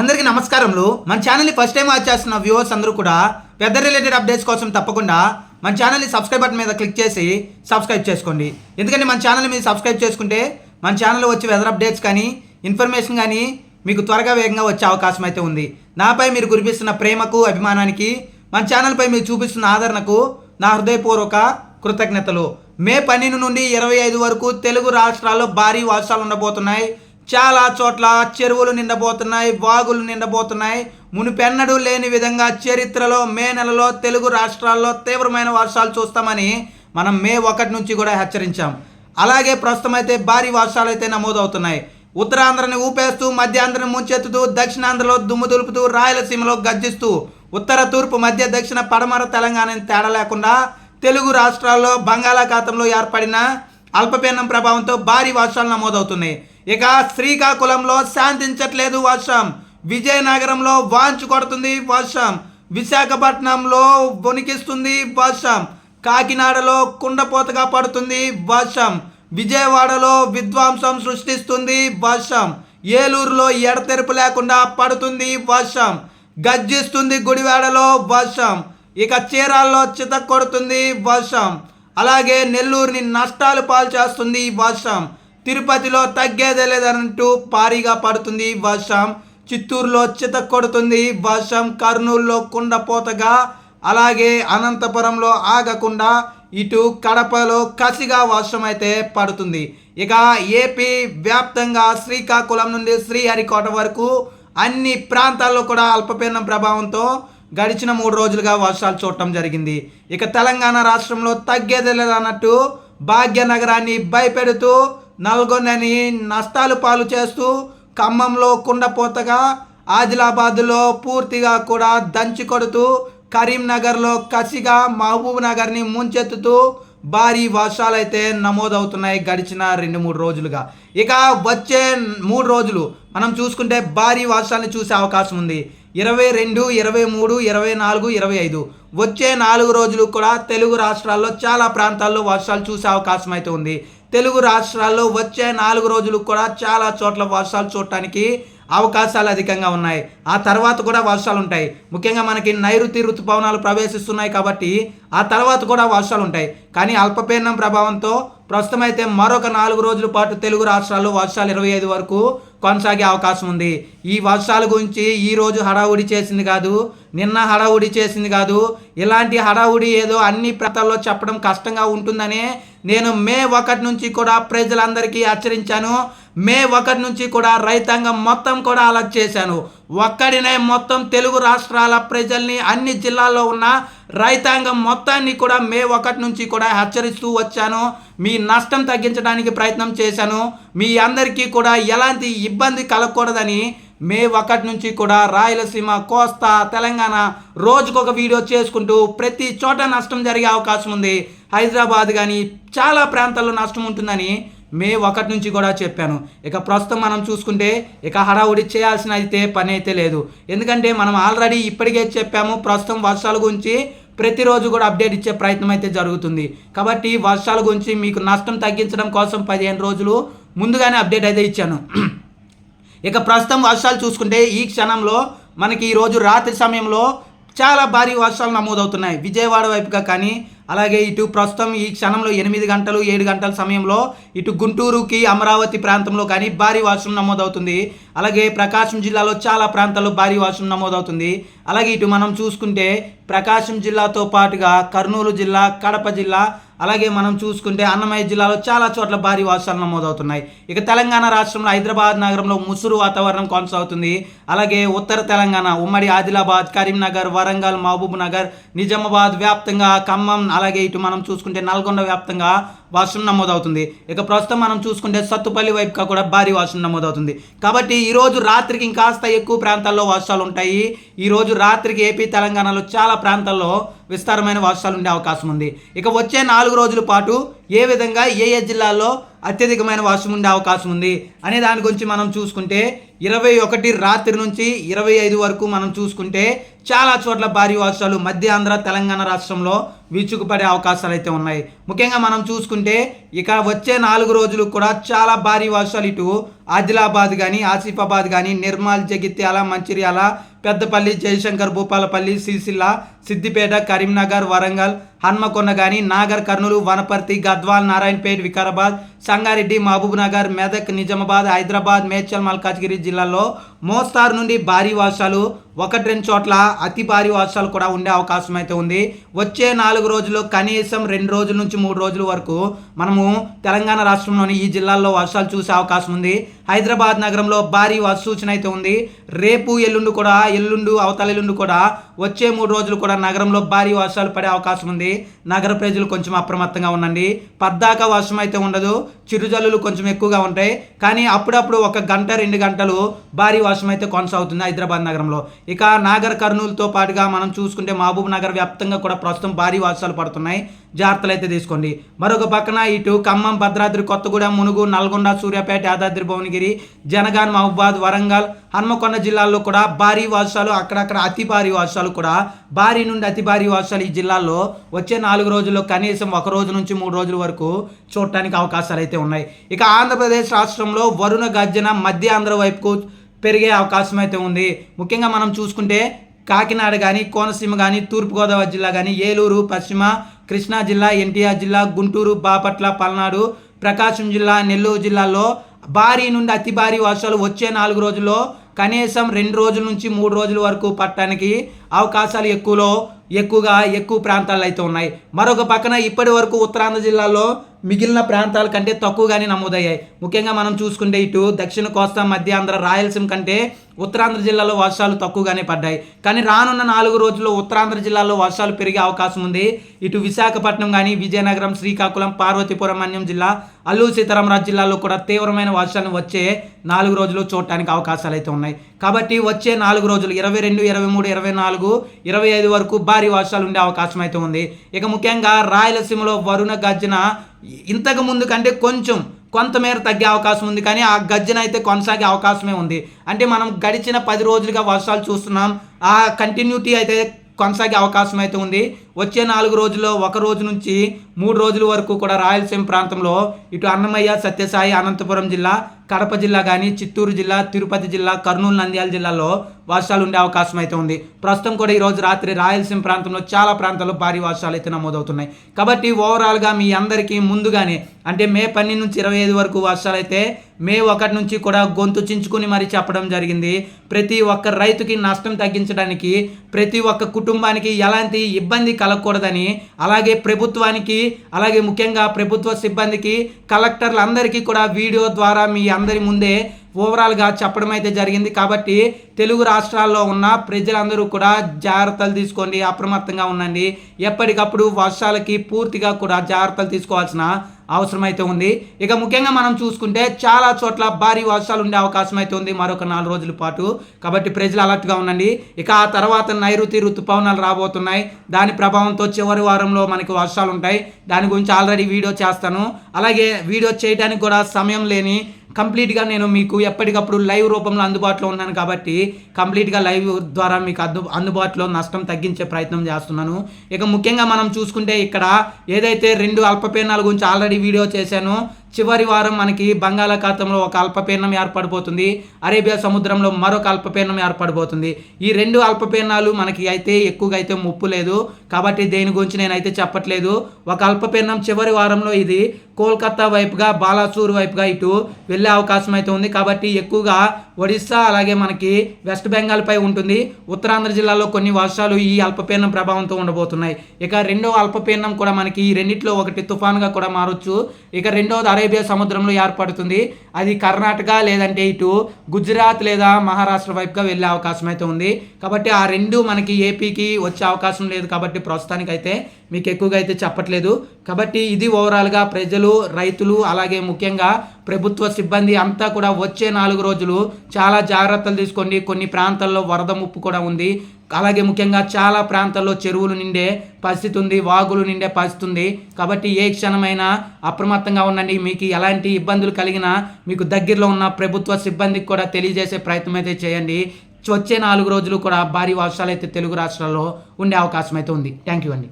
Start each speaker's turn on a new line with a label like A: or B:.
A: అందరికీ నమస్కారములు. మన ఛానల్ని ఫస్ట్ టైం వాచ్ చేస్తున్న వ్యూవర్స్ అందరూ కూడా వెదర్ రిలేటెడ్ అప్డేట్స్ కోసం తప్పకుండా మన ఛానల్ని సబ్స్క్రైబ్ బటన్ మీద క్లిక్ చేసి సబ్స్క్రైబ్ చేసుకోండి. ఎందుకంటే మన ఛానల్ మీరు సబ్స్క్రైబ్ చేసుకుంటే మన ఛానల్లో వచ్చే వెదర్ అప్డేట్స్ కానీ ఇన్ఫర్మేషన్ కానీ మీకు త్వరగా వేగంగా వచ్చే అవకాశం అయితే ఉంది. నాపై మీరు కురిపిస్తున్న ప్రేమకు అభిమానానికి మన ఛానల్పై మీరు చూపిస్తున్న ఆదరణకు నా హృదయపూర్వక కృతజ్ఞతలు. మే పన్నెండు నుండి ఇరవై ఐదు వరకు తెలుగు రాష్ట్రాల్లో భారీ వర్షాలు ఉండబోతున్నాయి. చాలా చోట్ల చెరువులు నిండబోతున్నాయి వాగులు నిండబోతున్నాయి. మునిపెన్నడూ లేని విధంగా చరిత్రలో మే నెలలో తెలుగు రాష్ట్రాల్లో తీవ్రమైన వర్షాలు చూస్తామని మనం మే ఒకటి నుంచి కూడా హెచ్చరించాం. అలాగే ప్రస్తుతం అయితే భారీ వర్షాలు అయితే నమోదవుతున్నాయి. ఉత్తరాంధ్రని ఊపేస్తూ మధ్యాంధ్రని ముంచెత్తుతూ దక్షిణాంధ్రలో దుమ్ము దులుపుతూ రాయలసీమలో గర్జిస్తూ ఉత్తర తూర్పు మధ్య దక్షిణ పడమర తెలంగాణని తేడా లేకుండా తెలుగు రాష్ట్రాల్లో బంగాళాఖాతంలో ఏర్పడిన అల్పపీడనం ప్రభావంతో భారీ వర్షాలు నమోదవుతున్నాయి. ఇక శ్రీకాకుళంలో శాంతించట్లేదు వర్షం. విజయనగరంలో వాంచు కొడుతుంది వర్షం. విశాఖపట్నంలో వణికిస్తుంది వర్షం. కాకినాడలో కుండపోతగా పడుతుంది వర్షం. విజయవాడలో విధ్వంసం సృష్టిస్తుంది వర్షం. ఏలూరులో ఎడతెరుపు లేకుండా పడుతుంది వర్షం. గర్జిస్తుంది గుడివాడలో వర్షం. ఇక చీరాల్లో చిత కొడుతుంది వర్షం. అలాగే నెల్లూరుని నష్టాలు పాలు చేస్తుంది వర్షం. తిరుపతిలో తగ్గేదే లేదంటూ భారీగా పడుతుంది వర్షం. చిత్తూరులో చిత కొడుతుంది వర్షం. కర్నూలులో కుండపోతగా అలాగే అనంతపురంలో ఆగకుండా ఇటు కడపలో కసిగా వర్షం అయితే పడుతుంది. ఇక ఏపీ వ్యాప్తంగా శ్రీకాకుళం నుండి శ్రీహరికోట వరకు అన్ని ప్రాంతాల్లో కూడా అల్పపీడనం ప్రభావంతో గడిచిన మూడు రోజులుగా వర్షాలు చూడటం జరిగింది. ఇక తెలంగాణ రాష్ట్రంలో తగ్గేది లేదన్నట్టు భాగ్యనగరాన్ని భయపెడుతూ నల్గొండని నష్టాలు పాలు చేస్తూ ఖమ్మంలో కుండపోతగా ఆదిలాబాద్లో పూర్తిగా కూడా దంచి కొడుతూ కరీంనగర్లో కసిగా మహబూబ్ నగర్ని ముంచెత్తుతూ భారీ వర్షాలు అయితే నమోదవుతున్నాయి గడిచిన రెండు మూడు రోజులుగా. ఇక వచ్చే మూడు రోజులు మనం చూసుకుంటే భారీ వర్షాలను చూసే అవకాశం ఉంది. ఇరవై రెండు ఇరవై మూడు ఇరవై నాలుగు ఇరవై ఐదు. వచ్చే నాలుగు రోజులు కూడా తెలుగు రాష్ట్రాల్లో చాలా ప్రాంతాల్లో వర్షాలు చూసే అవకాశం అయితే ఉంది. తెలుగు రాష్ట్రాల్లో వచ్చే నాలుగు రోజులు కూడా చాలా చోట్ల వర్షాలు చూడటానికి అవకాశాలు అధికంగా ఉన్నాయి. ఆ తర్వాత కూడా వర్షాలు ఉంటాయి. ముఖ్యంగా మనకి నైరుతి ఋతుపవనాలు ప్రవేశిస్తున్నాయి కాబట్టి ఆ తర్వాత కూడా వర్షాలు ఉంటాయి. కానీ అల్పపీడనం ప్రభావంతో ప్రస్తుతం అయితే మరొక నాలుగు రోజుల పాటు తెలుగు రాష్ట్రాల్లో వర్షాలు ఇరవై ఐదు వరకు కొనసాగే అవకాశం ఉంది. ఈ వర్షాల గురించి ఈరోజు హడావుడి చేసింది కాదు నిన్న హడావుడి చేసింది కాదు. ఇలాంటి హడావుడి ఏదో అన్ని ప్రాంతాల్లో చెప్పడం కష్టంగా ఉంటుందనే నేను మే ఒకటి నుంచి కూడా ప్రజలందరికీ హెచ్చరించాను. మే ఒకటి నుంచి కూడా రైతాంగం మొత్తం కూడా అలర్ట్ చేశాను. ఒక్కడినే మొత్తం తెలుగు రాష్ట్రాల ప్రజల్ని అన్ని జిల్లాల్లో ఉన్న రైతాంగం మొత్తాన్ని కూడా మే ఒకటి నుంచి కూడా హెచ్చరిస్తూ వచ్చాను. మీ నష్టం తగ్గించడానికి ప్రయత్నం చేశాను. మీ అందరికీ కూడా ఎలాంటి ఇబ్బంది కలగకూడదని మే ఒకటి నుంచి కూడా రాయలసీమ కోస్తా తెలంగాణ రోజుకొక వీడియో చేసుకుంటూ ప్రతి చోట నష్టం జరిగే అవకాశం ఉంది. హైదరాబాద్ కానీ చాలా ప్రాంతాల్లో నష్టం ఉంటుందని మే ఒకటి నుంచి కూడా చెప్పాను. ఇక ప్రస్తుతం మనం చూసుకుంటే ఇక హడావుడి చేయాల్సిన అయితే పని అయితే లేదు. ఎందుకంటే మనం ఆల్రెడీ ఇప్పటికే చెప్పాము ప్రస్తుతం వర్షాల గురించి ప్రతిరోజు కూడా అప్డేట్ ఇచ్చే ప్రయత్నం అయితే జరుగుతుంది. కాబట్టి వర్షాల గురించి మీకు నష్టం తగ్గించడం కోసం పదిహేను రోజులు ముందుగానే అప్డేట్ అయితే ఇచ్చాను. ఇక ప్రస్తుతం వర్షాలు చూసుకుంటే ఈ క్షణంలో మనకి ఈరోజు రాత్రి సమయంలో చాలా భారీ వర్షాలు నమోదవుతున్నాయి. విజయవాడ వైపుగా కానీ అలాగే ఇటు ప్రస్తుతం ఈ క్షణంలో ఎనిమిది గంటలు ఏడు గంటల సమయంలో ఇటు గుంటూరుకి అమరావతి ప్రాంతంలో కానీ భారీ వర్షం నమోదవుతుంది. అలాగే ప్రకాశం జిల్లాలో చాలా ప్రాంతాల్లో భారీ వర్షం నమోదవుతుంది. అలాగే ఇటు మనం చూసుకుంటే ప్రకాశం జిల్లాతో పాటుగా కర్నూలు జిల్లా కడప జిల్లా అలాగే మనం చూసుకుంటే అన్నమయ్య జిల్లాలో చాలా చోట్ల భారీ వర్షాలు నమోదవుతున్నాయి. ఇక తెలంగాణ రాష్ట్రంలో హైదరాబాద్ నగరంలో ముసురు వాతావరణం కొనసాగుతుంది. అలాగే ఉత్తర తెలంగాణ ఉమ్మడి ఆదిలాబాద్ కరీంనగర్ వరంగల్ మహబూబ్ నగర్ నిజామాబాద్ వ్యాప్తంగా ఖమ్మం అలాగే ఇటు మనం చూసుకుంటే నల్గొండ వ్యాప్తంగా వర్షం నమోదవుతుంది. ఇక ప్రస్తుతం మనం చూసుకుంటే సత్తుపల్లి వైపుగా కూడా భారీ వర్షం నమోదవుతుంది. కాబట్టి ఈరోజు రాత్రికి ఇంకాస్త ఎక్కువ ప్రాంతాల్లో వర్షాలు ఉంటాయి. ఈ రోజు రాత్రికి ఏపీ తెలంగాణలో చాలా ప్రాంతాల్లో విస్తారమైన వర్షాలు ఉండే అవకాశం ఉంది. ఇక వచ్చే నాలుగు రోజుల పాటు ఏ విధంగా ఏ ఏ జిల్లాల్లో అత్యధికమైన వర్షం ఉండే అవకాశం ఉంది అనే దాని గురించి మనం చూసుకుంటే ఇరవై ఒకటి రాత్రి నుంచి ఇరవై ఐదు వరకు మనం చూసుకుంటే చాలా చోట్ల భారీ వర్షాలు మధ్య ఆంధ్ర తెలంగాణ రాష్ట్రంలో విరుచుకుపడే అవకాశాలు అయితే ఉన్నాయి. ముఖ్యంగా మనం చూసుకుంటే ఇక వచ్చే నాలుగు రోజులు కూడా చాలా భారీ వర్షాలు ఇటు ఆదిలాబాద్ కానీ ఆసిఫాబాద్ కానీ నిర్మల్ జగిత్యాల మంచిర్యాల పెద్దపల్లి జయశంకర్ భూపాలపల్లి సిరిసిల్ల సిద్దిపేట కరీంనగర్ వరంగల్ హన్మకొండ కానీ నాగర్ కర్నూలు వనపర్తి గద్వాల్ నారాయణపేట్ వికారాబాద్ సంగారెడ్డి మహబూబ్నగర్ మెదక్ నిజామాబాద్ హైదరాబాద్ మేడ్చల్ మల్కాజ్గిరి జిల్లాల్లో మోస్తారు నుండి భారీ వర్షాలు ఒకటి రెండు చోట్ల అతి భారీ వర్షాలు కూడా ఉండే అవకాశం అయితే ఉంది. వచ్చే నాలుగు రోజులు కనీసం రెండు రోజుల నుంచి మూడు రోజుల వరకు మనము తెలంగాణ రాష్ట్రంలోని ఈ జిల్లాల్లో వర్షాలు చూసే అవకాశం ఉంది. హైదరాబాద్ నగరంలో భారీ వర్ష సూచన అయితే ఉంది. రేపు ఎల్లుండి కూడా ఎల్లుండు అవతల ఎల్లుండి కూడా వచ్చే మూడు రోజులు కూడా నగరంలో భారీ వర్షాలు పడే అవకాశం ఉంది. నగర ప్రజలు కొంచెం అప్రమత్తంగా ఉండండి. పద్దాక వర్షం అయితే ఉండదు. చిరుజల్లులు కొంచెం ఎక్కువగా ఉంటాయి. కానీ అప్పుడప్పుడు ఒక గంట రెండు గంటలు భారీ వర్షం అయితే కొనసాగుతుంది హైదరాబాద్ నగరంలో. ఇక నాగర్ కర్నూలుతో పాటుగా మనం చూసుకుంటే మహబూబ్ నగర్ వ్యాప్తంగా కూడా ప్రస్తుతం భారీ వర్షాలు పడుతున్నాయి. జాగ్రత్తలు అయితే తీసుకోండి. మరొక పక్కన ఇటు ఖమ్మం భద్రాద్రి కొత్తగూడెం మునుగు నల్గొండ సూర్యాపేట యాదాద్రి భువనగిరి జనగాన్ మహబాద్ వరంగల్ హన్మకొండ జిల్లాల్లో కూడా భారీ వర్షాలు అక్కడక్కడ అతి భారీ వర్షాలు కూడా భారీ నుండి అతి భారీ వర్షాలు ఈ జిల్లాల్లో వచ్చే నాలుగు రోజుల్లో కనీసం ఒక రోజు నుంచి మూడు రోజుల వరకు చూడటానికి అవకాశాలు అయితే ఉన్నాయి. ఇక ఆంధ్రప్రదేశ్ రాష్ట్రంలో వరుణ గర్జన మధ్య ఆంధ్ర వైపుకు పెరిగే అవకాశం అయితే ఉంది. ముఖ్యంగా మనం చూసుకుంటే కాకినాడ కానీ కోనసీమ కానీ తూర్పుగోదావరి జిల్లా కానీ ఏలూరు పశ్చిమ కృష్ణా జిల్లా ఎన్టీఆర్ జిల్లా గుంటూరు బాపట్ల పల్నాడు ప్రకాశం జిల్లా నెల్లూరు జిల్లాలో భారీ నుండి అతి భారీ వర్షాలు వచ్చే నాలుగు రోజుల్లో కనీసం రెండు రోజుల నుంచి మూడు రోజుల వరకు పట్టడానికి అవకాశాలు ఎక్కువలో ఎక్కువగా ఎక్కువ ప్రాంతాల్లో అయితే ఉన్నాయి. మరొక పక్కన ఇప్పటి వరకు ఉత్తరాంధ్ర జిల్లాలో మిగిలిన ప్రాంతాల కంటే తక్కువగానే నమోదయ్యాయి. ముఖ్యంగా మనం చూసుకుంటే ఇటు దక్షిణ కోస్తా మధ్య ఆంధ్ర రాయలసీమ కంటే ఉత్తరాంధ్ర జిల్లాలో వర్షాలు తక్కువగానే పడ్డాయి. కానీ రానున్న నాలుగు రోజుల్లో ఉత్తరాంధ్ర జిల్లాలో వర్షాలు పెరిగే అవకాశం ఉంది. ఇటు విశాఖపట్నం కానీ విజయనగరం శ్రీకాకుళం పార్వతీపురం అన్యం జిల్లా అల్లూరు సీతారామరాజు జిల్లాలో కూడా తీవ్రమైన వర్షాలు వచ్చే నాలుగు రోజులు చూడటానికి అవకాశాలు అయితే ఉన్నాయి. కాబట్టి వచ్చే నాలుగు రోజులు ఇరవై రెండు ఇరవై మూడు ఇరవై నాలుగు ఇరవై ఐదు వరకు భారీ వర్షాలు ఉండే అవకాశం అయితే ఉంది. ఇక ముఖ్యంగా రాయలసీమలో వరుణ గర్జన ఇంతకు ముందు కంటే కొంచెం కొంతమేర తగ్గే అవకాశం ఉంది కానీ ఆ గర్జన అయితే కొనసాగే అవకాశమే ఉంది. అంటే మనం గడిచిన పది రోజులుగా వర్షాలు చూస్తున్నాం ఆ కంటిన్యూటీ అయితే కొనసాగే అవకాశం అయితే ఉంది. వచ్చే నాలుగు రోజుల్లో ఒక రోజు నుంచి మూడు రోజుల వరకు కూడా రాయలసీమ ప్రాంతంలో ఇటు అన్నమయ్య సత్యసాయి అనంతపురం జిల్లా కడప జిల్లా కానీ చిత్తూరు జిల్లా తిరుపతి జిల్లా కర్నూలు నంద్యాల జిల్లాలో వర్షాలు ఉండే అవకాశం అయితే ఉంది. ప్రస్తుతం కూడా ఈరోజు రాత్రి రాయలసీమ ప్రాంతంలో చాలా ప్రాంతాల్లో భారీ వర్షాలు అయితే నమోదవుతున్నాయి. కాబట్టి ఓవరాల్గా మీ అందరికీ ముందుగానే అంటే మే పన్నెండు నుంచి ఇరవై ఐదు వరకు వర్షాలు అయితే మే ఒకటి నుంచి కూడా గొంతు చించుకుని మరీ చెప్పడం జరిగింది. ప్రతి ఒక్క రైతుకి నష్టం తగ్గించడానికి ప్రతి ఒక్క కుటుంబానికి ఎలాంటి ఇబ్బంది కలగకూడదని అలాగే ప్రభుత్వానికి అలాగే ముఖ్యంగా ప్రభుత్వ సిబ్బందికి కలెక్టర్లందరికీ కూడా వీడియో ద్వారా మీ అందరి ముందే ఓవరాల్గా చెప్పడం అయితే జరిగింది. కాబట్టి తెలుగు రాష్ట్రాల్లో ఉన్న ప్రజలందరూ కూడా జాగ్రత్తలు తీసుకోండి అప్రమత్తంగా ఉండండి. ఎప్పటికప్పుడు వర్షాలకి పూర్తిగా కూడా జాగ్రత్తలు తీసుకోవాల్సిన అవసరం అయితే ఉంది. ఇక ముఖ్యంగా మనం చూసుకుంటే చాలా చోట్ల భారీ వర్షాలు ఉండే అవకాశం అయితే ఉంది మరొక నాలుగు రోజుల పాటు. కాబట్టి ప్రజలు అలర్ట్గా ఉండండి. ఇక ఆ తర్వాత నైరుతి ఋతుపవనాలు రాబోతున్నాయి. దాని ప్రభావంతో చివరి వారంలో మనకి వర్షాలు ఉంటాయి. దాని గురించి ఆల్రెడీ వీడియో చేస్తాను. అలాగే వీడియో చేయడానికి కూడా సమయం లేని కంప్లీట్గా నేను మీకు ఎప్పటికప్పుడు లైవ్ రూపంలో అందుబాటులో ఉన్నాను కాబట్టి కంప్లీట్గా లైవ్ ద్వారా మీకు అందు అందుబాటులో నష్టం తగ్గించే ప్రయత్నం చేస్తున్నాను. ఇక ముఖ్యంగా మనం చూసుకుంటే ఇక్కడ ఏదైతే రెండు అల్పపీడనాల గురించి ఆల్రెడీ వీడియో చేశానో చివరి వారం మనకి బంగాళాఖాతంలో ఒక అల్పపీడనం ఏర్పడిపోతుంది అరేబియా సముద్రంలో మరొక అల్పపీడనం ఏర్పడిపోతుంది ఈ రెండు అల్పపీడనాలు మనకి అయితే ఎక్కువగా అయితే ముప్పు లేదు. కాబట్టి దేని గురించి నేనైతే చెప్పట్లేదు. ఒక అల్పపీడనం చివరి వారంలో ఇది కోల్కతా వైపుగా బాలాసూర్ వైపుగా ఇటు వెళ్ళే అవకాశం అయితే ఉంది. కాబట్టి ఎక్కువగా ఒడిస్సా అలాగే మనకి వెస్ట్ బెంగాల్ పై ఉంటుంది. ఉత్తరాంధ్ర జిల్లాలో కొన్ని వర్షాలు ఈ అల్పపీడనం ప్రభావంతో ఉండబోతున్నాయి. ఇక రెండో అల్పపీడనం కూడా మనకి ఈ రెండిట్లో ఒకటి తుఫాన్గా కూడా మారొచ్చు. ఇక రెండోది అరేబియా సముద్రంలో ఏర్పడుతుంది. అది కర్ణాటక లేదంటే ఇటు గుజరాత్ లేదా మహారాష్ట్ర వైపుగా వెళ్ళే అవకాశం అయితే ఉంది. కాబట్టి ఆ రెండు మనకి ఏపీకి వచ్చే అవకాశం లేదు కాబట్టి ప్రస్తుతానికైతే మీకు ఎక్కువగా అయితే చెప్పట్లేదు. కాబట్టి ఇది ఓవరాల్గా ప్రజలు రైతులు అలాగే ముఖ్యంగా ప్రభుత్వ సిబ్బంది అంతా కూడా వచ్చే నాలుగు రోజులు చాలా జాగ్రత్తలు తీసుకోండి. కొన్ని ప్రాంతాల్లో వరద ముప్పు కూడా ఉంది. అలాగే ముఖ్యంగా చాలా ప్రాంతాల్లో చెరువులు నిండే పరిస్థితి ఉంది వాగులు నిండే పరిస్థితి ఉంది. కాబట్టి ఏ క్షణమైనా అప్రమత్తంగా ఉండండి. మీకు ఎలాంటి ఇబ్బందులు కలిగినా మీకు దగ్గరలో ఉన్న ప్రభుత్వ సిబ్బందికి కూడా తెలియజేసే ప్రయత్నం అయితే చేయండి. వచ్చే నాలుగు రోజులు కూడా భారీ వర్షాలు అయితే తెలుగు రాష్ట్రాల్లో ఉండే అవకాశం అయితే ఉంది. థ్యాంక్ యూ అండి.